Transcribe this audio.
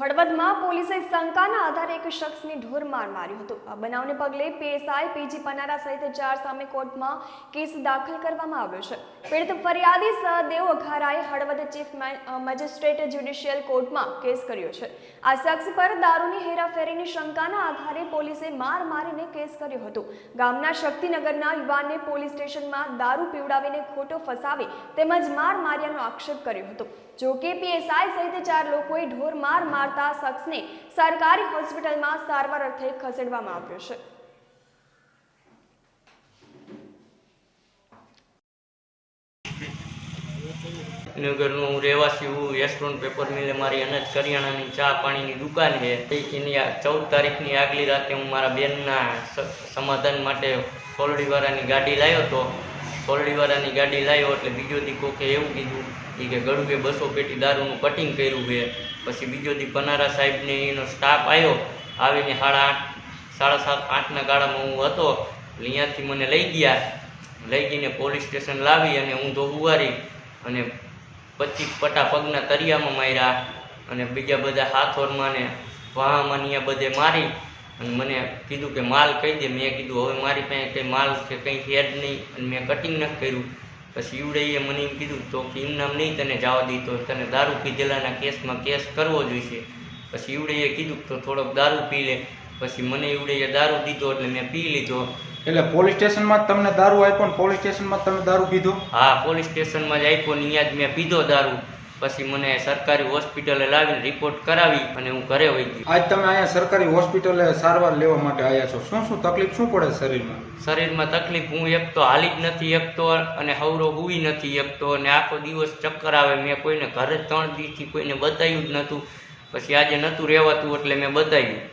હળવદમાં પોલીસે શંકાના આધારે એક શખ્સને ઢોર માર માર્યો હતો. આ બનાવને પગલે પીએસઆઈ પીજી પનારા સહિત ચાર સામે કોર્ટમાં કેસ દાખલ કરવામાં આવ્યો છે. પીડિત ફરિયાદી સહદેવ અઘારાએ હળવદ ચીફ મેજિસ્ટ્રેટ જ્યુડિશિયલ કોર્ટમાં કેસ કર્યો છે. આ શખ્સ પર દારૂની હેરાફેરીની શંકાના આધારે પોલીસે માર મારીને કેસ કર્યો હતો. ગામના શક્તિનગરના યુવાનને પોલીસ સ્ટેશનમાં દારૂ પીવડાવીને ખોટો ફસાવી તેમજ માર માર્યાનો આક્ષેપ કર્યો હતો. જો કે પીએસઆઈ સહિત ચાર લોકોએ ઢોર માર મારતા શખ્સને સરકારી હોસ્પિટલમાં સારવાર અર્થે ખસેડવામાં આવ્યો છે. નગરનો હું રહેવાસી હું રેસ્ટોરન્ટ પેપર મિલે મારી અનાજ કરિયાણાની ચા પાણીની દુકાન છે. એની ચૌદ તારીખની આગલી રાતે હું મારા બેનના સમાધાન માટે સોલડીવાળાની ગાડી લાવ્યો હતો. સોલડીવાળાની ગાડી લાવ્યો એટલે બીજો દી કોકે એવું કીધું ઈ કે ગળુએ બસો પેટી દારૂનું કટિંગ કર્યું છે. પછી બીજો દી પનારા સાહેબને એનો સ્ટાફ આવ્યો આવીને સાડા આઠ, સાડા સાત, આઠના ગાળામાં હું હતો. એટલે અહીંયાથી મને લઈ ગયા. લઈ ગઈને પોલીસ સ્ટેશન લાવી અને હું તો ઉવારી અને પચીસ પટા પગના તરિયામાં માર્યા અને બીજા બધા હાથોરમાં ને વાહામાં બધે મારી અને મને કીધું કે માલ કહી દે. મેં કીધું હવે મારી પાસે કંઈ માલ કે કંઈ છે જ નહીં. અને મેં કટિંગ નથી કર્યું. પછી ઈવડેએ મને એમ કીધું તો કે એમ નામ નહીં તને જવા દીધો તને દારૂ પીધેલાના કેસમાં કેસ કરવો જોઈશે. પછી ઈવડેએ કીધું તો થોડોક દારૂ પી લે. પછી મને ઈવડેએ દારૂ દીધો એટલે મેં પી લીધો. એટલે પોલીસ સ્ટેશનમાં તમને દારૂ આપ્યો ને પોલીસ સ્ટેશનમાં તમે દારૂ પીધો? હા પોલીસ સ્ટેશનમાં જ આપ્યો ને અહીંયા જ મેં પીધો દારૂ. પછી મને સરકારી હોસ્પિટલે લાવીને રિપોર્ટ કરાવી અને હું ઘરે વહી ગયો. આજ તમે અહીંયા સરકારી હોસ્પિટલે સારવાર લેવા માટે આવ્યા છો. શું શું તકલીફ શું પડે શરીરમાં? શરીરમાં તકલીફ હું એક તો હાલી જ નથી એકતો અને હવરો હુઈ નથી એકતો અને આખો દિવસ ચક્કર આવે. મેં કોઈને ઘરે ત્રણ દિવસથી કોઈને બતાવ્યું જ નહોતું. પછી આજે નહોતું રહેવાતું એટલે મેં બતાવ્યું.